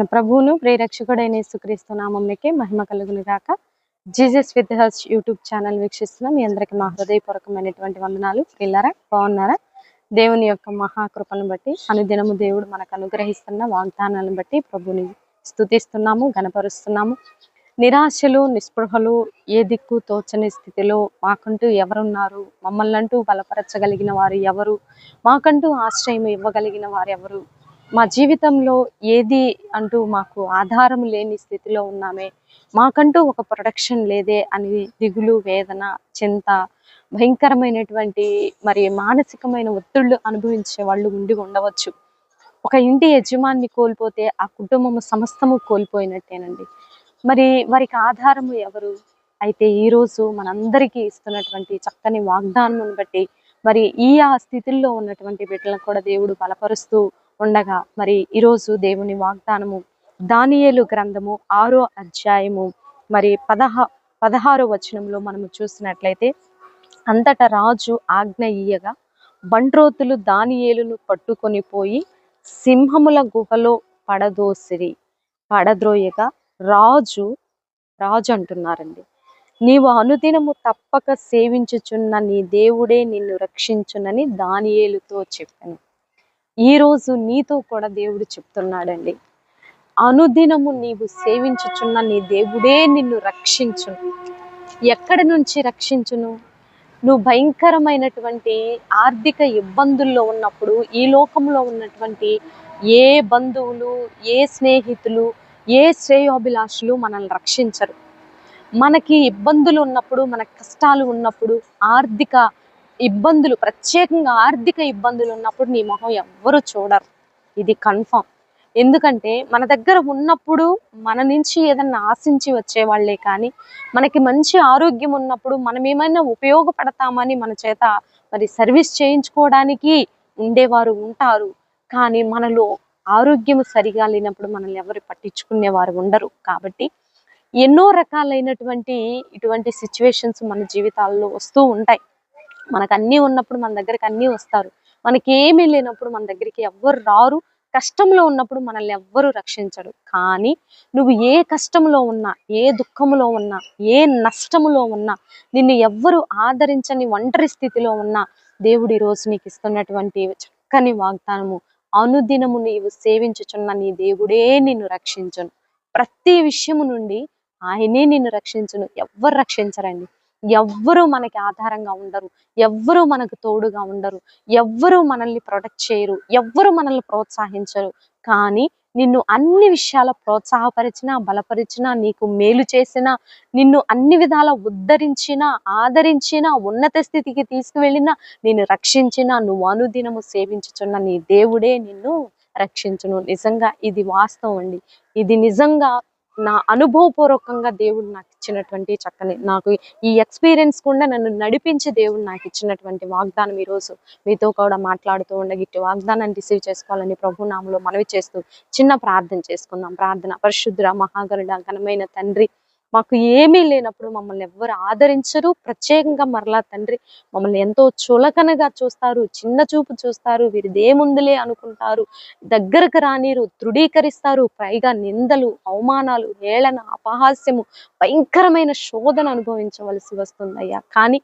మన ప్రభువును ప్రేరక్షకుడైన యేసుక్రీస్తు నామంకే మహిమ కలుగును గాక. Jesus with hers YouTube channel వీక్షిస్తున్నాం మీ అందరికీ మా హృదయపూర్వకమైనటువంటి వందనాలు. పిల్లరా బాగున్నారా? దేవుని యొక్క మహాకృపను బట్టి అనుదినము దేవుడు మనకు అనుగ్రహిస్తున్న వాగ్దానాలను బట్టి ప్రభుని స్తుతిస్తున్నాము గనపరుస్తున్నాము నిరాశలు నిస్పృహలు ఏ దిక్కు తోచని స్థితిలో మాకంటూ ఎవరున్నారు? మమ్మల్ని అంటూ బలపరచగలిగిన వారు ఎవరు? మాకంటూ ఆశ్రయం ఇవ్వగలిగిన వారు ఎవరు? మా జీవితంలో ఏది అంటూ మాకు ఆధారం లేని స్థితిలో ఉన్నామే మాకంటూ ఒక ప్రొటెక్షన్ లేదే అని దిగులు వేదన చింత భయంకరమైనటువంటి మరి మానసికమైన ఒత్తిళ్ళు అనుభవించే వాళ్ళు ఉండి ఉండవచ్చు. ఒక ఇంటి యజమాన్ని కోల్పోతే ఆ కుటుంబము సమస్తము కోల్పోయినట్టేనండి. మరి వారికి ఆధారము ఎవరు? అయితే ఈ రోజు మనందరికీ ఇస్తున్నటువంటి చక్కని వాగ్దానం బట్టి మరి ఈ ఆ స్థితిలో ఉన్నటువంటి బిడ్డలను కూడా దేవుడు బలపరుస్తూ ఉండగా మరి ఈరోజు దేవుని వాగ్దానము దానియేలు గ్రంథము ఆరో అధ్యాయము మరి పదహ పదహారో వచనంలో మనము చూసినట్లయితే అంతటా రాజు ఆజ్ఞ ఇయ్యగా బంట్రోతులు దానియేలును పట్టుకొని పోయి సింహముల గుహలో పడదోసిరి. పడద్రోయగా రాజు రాజు అంటున్నారండి నీవు అనుదినము తప్పక సేవించుచున్న నీ దేవుడే నిన్ను రక్షించునని దానియేలుతో చెప్పాను. ఈరోజు నీతో కూడా దేవుడు చెప్తున్నాడండి. అనుదినము నీవు సేవించుచున్న నీ దేవుడే నిన్ను రక్షించును. ఎక్కడి నుంచి రక్షించును? నువ్వు భయంకరమైనటువంటి ఆర్థిక ఇబ్బందుల్లో ఉన్నప్పుడు ఈ లోకంలో ఉన్నటువంటి ఏ బంధువులు ఏ స్నేహితులు ఏ శ్రేయోభిలాషులు మనల్ని రక్షించరు. మనకి ఇబ్బందులు ఉన్నప్పుడు మన కష్టాలు ఉన్నప్పుడు ఆర్థిక ఇబ్బందులు ప్రత్యేకంగా ఆర్థిక ఇబ్బందులు ఉన్నప్పుడు నీ మొహం ఎవ్వరు చూడరు. ఇది కన్ఫామ్. ఎందుకంటే మన దగ్గర ఉన్నప్పుడు మన నుంచి ఏదన్నా ఆశించి వచ్చేవాళ్ళే కానీ మనకి మంచి ఆరోగ్యం ఉన్నప్పుడు మనం ఏమైనా ఉపయోగపడతామని మన చేత మరి సర్వీస్ చేయించుకోవడానికి ఉండేవారు ఉంటారు. కానీ మనలో ఆరోగ్యం సరిగా లేనప్పుడు మనల్ని ఎవరు పట్టించుకునేవారు ఉండరు. కాబట్టి ఎన్నో రకాలైనటువంటి ఇటువంటి సిచ్యువేషన్స్ మన జీవితాల్లో వస్తూ ఉంటాయి. మనకు అన్నీ ఉన్నప్పుడు మన దగ్గరికి అన్నీ వస్తారు. మనకి ఏమీ లేనప్పుడు మన దగ్గరికి ఎవ్వరు రారు. కష్టంలో ఉన్నప్పుడు మనల్ని ఎవ్వరు రక్షించడు కానీ నువ్వు ఏ కష్టంలో ఉన్నా ఏ దుఃఖంలో ఉన్నా ఏ నష్టములో ఉన్నా నిన్ను ఎవ్వరు ఆదరించని ఒంటరి స్థితిలో ఉన్నా దేవుడు ఈరోజు నీకు ఇస్తున్నటువంటి చక్కని వాగ్దానము. అనుదినము నీవు సేవించుచున్న నీ దేవుడే నిన్ను రక్షించును. ప్రతి విషయము నుండి ఆయనే నిన్ను రక్షించును. ఎవ్వరు రక్షించరండి. ఎవ్వరూ మనకి ఆధారంగా ఉండరు. ఎవ్వరూ మనకు తోడుగా ఉండరు. ఎవ్వరూ మనల్ని ప్రొటెక్ట్ చేయరు. ఎవ్వరూ మనల్ని ప్రోత్సహించరు. కానీ నిన్ను అన్ని విషయాల ప్రోత్సాహపరిచినా బలపరిచినా నీకు మేలు చేసినా నిన్ను అన్ని విధాల ఉద్ధరించినా ఆదరించినా ఉన్నత స్థితికి తీసుకువెళ్ళినా నిన్ను రక్షించినా నువ్వు అనుదినము సేవించుచున్న నీ దేవుడే నిన్ను రక్షించును. నిజంగా ఇది వాస్తవం అండి. ఇది నిజంగా నా అనుభవపూర్వకంగా దేవుడు నాకు ఇచ్చినటువంటి చక్కని నాకు ఈ ఎక్స్పీరియన్స్ కూడా నన్ను నడిపించి దేవుడు నాకు ఇచ్చినటువంటి వాగ్దానం ఈరోజు. మీతో కూడా మాట్లాడుతూ ఉండగా ఇటు వాగ్దానాన్ని రిసీవ్ చేసుకోవాలని ప్రభు నామలో మనవి చేస్తూ చిన్న ప్రార్థన చేసుకుందాం. ప్రార్థన పరిశుద్ధ మహాగరుడ ఘనమైన తండ్రి మాకు ఏమీ లేనప్పుడు మమ్మల్ని ఎవ్వరు ఆదరించరు. ప్రత్యేకంగా మరలా తండ్రి మమ్మల్ని ఎంతో చులకనగా చూస్తారు. చిన్న చూపు చూస్తారు. వీరిదేముందులే అనుకుంటారు. దగ్గరకు రానిరు. దృఢీకరిస్తారు. పైగా నిందలు అవమానాలు హేళన అపహాస్యము భయంకరమైన శోధన అనుభవించవలసి వస్తుందయ్యా. కానీ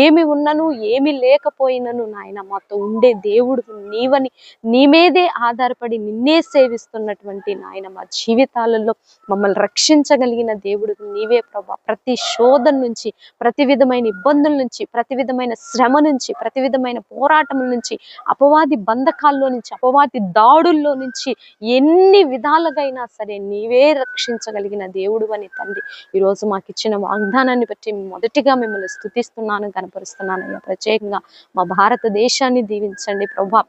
ఏమి ఉన్నను ఏమి లేకపోయినను నాయన మాతో ఉండే దేవుడు నీవని నీ మీదే ఆధారపడి నిన్నే సేవిస్తున్నటువంటి నాయన మా జీవితాలలో మమ్మల్ని రక్షించగలిగిన దేవుడు నీవే ప్రభా. ప్రతి శోధన నుంచి ప్రతి విధమైన ఇబ్బందుల నుంచి ప్రతి విధమైన శ్రమ నుంచి ప్రతి విధమైన పోరాటముల నుంచి అపవాది బంధకాల్లో నుంచి అపవాది దాడుల్లో నుంచి ఎన్ని విధాలుగైనా సరే నీవే రక్షించగలిగిన దేవుడు అని తండ్రి ఈరోజు మాకు ఇచ్చిన వాగ్దానాన్ని బట్టి మొదటిగా మిమ్మల్ని స్థుతిస్తున్నాను కనపరుస్తున్నాను అయ్యా. ప్రత్యేకంగా మా భారతదేశాన్ని దీవించండి ప్రభా.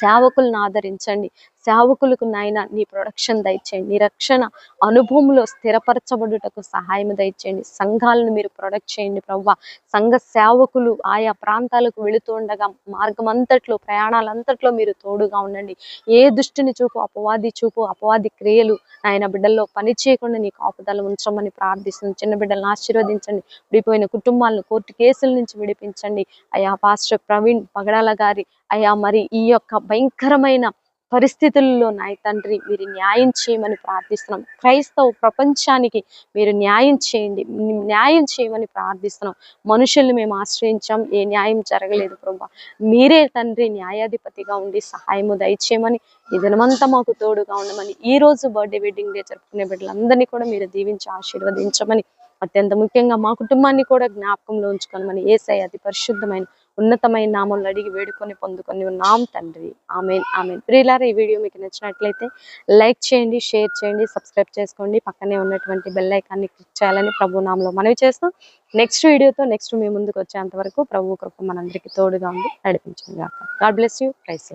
సేవకులను ఆదరించండి. సేవకులకు నాయన నీ ప్రొడక్షన్ దయచేయండి. నీ రక్షణ అనుభవంలో స్థిరపరచబడుటకు సహాయం దయచేయండి. సంఘాలను మీరు ప్రొడక్ట్ చేయండి ప్రవ్వ. సంఘ సేవకులు ఆయా ప్రాంతాలకు వెళుతూ ఉండగా మార్గం అంతట్లో ప్రయాణాలంతట్లో మీరు తోడుగా ఉండండి. ఏ దుష్టిని చూపు అపవాది చూపు అపవాది క్రియలు ఆయన బిడ్డల్లో పని చేయకుండా నీ కాపుదల ఉంచమని ప్రార్థిస్తుంది చిన్న బిడ్డలను ఆశీర్వదించండి. విడిపోయిన కుటుంబాలను కోర్టు కేసుల నుంచి విడిపించండి. అయా పాస్టర్ ప్రవీణ్ పగడాల గారి అయ్యా మరి ఈ యొక్క భయంకరమైన పరిస్థితుల్లో నాయ తండ్రి మీరు న్యాయం చేయమని ప్రార్థిస్తున్నాం. క్రైస్తవ ప్రపంచానికి మీరు న్యాయం చేయండి న్యాయం చేయమని ప్రార్థిస్తున్నాం. మనుషుల్ని మేము ఆశ్రయించాం ఏ న్యాయం జరగలేదు ప్రభా. మీరే తండ్రి న్యాయాధిపతిగా ఉండి సహాయము దయచేయమని ఈ దినమంతా మాకు తోడుగా ఉండమని ఈ రోజు బర్త్డే వెడ్డింగ్ డే జరుపుకునే బిడ్డలందరినీ కూడా మీరు దీవించి ఆశీర్వదించమని అత్యంత ముఖ్యంగా మా కుటుంబాన్ని కూడా జ్ఞాపకంలో ఉంచుకోనమని ఏసై అతి పరిశుద్ధమైన ఉన్నతమైన నామంలో అడిగి వేడుకొని పొందుకొని ఉన్నాం తండ్రి. ఆమెన్ ఆమెన్. ప్రియులారా ఈ వీడియో మీకు నచ్చినట్లయితే లైక్ చేయండి షేర్ చేయండి సబ్స్క్రైబ్ చేసుకోండి. పక్కనే ఉన్నటువంటి బెల్ ఐకాన్ని క్లిక్ చేయాలని ప్రభు నామంలో మనవి చేస్తూ నెక్స్ట్ వీడియోతో నెక్స్ట్ మీ ముందుకు వచ్చేంత వరకు ప్రభు కృప మనందరికీ తోడుగా ఉంది నడిపించండి గాడ్ బ్లెస్ యూ. ప్రైస్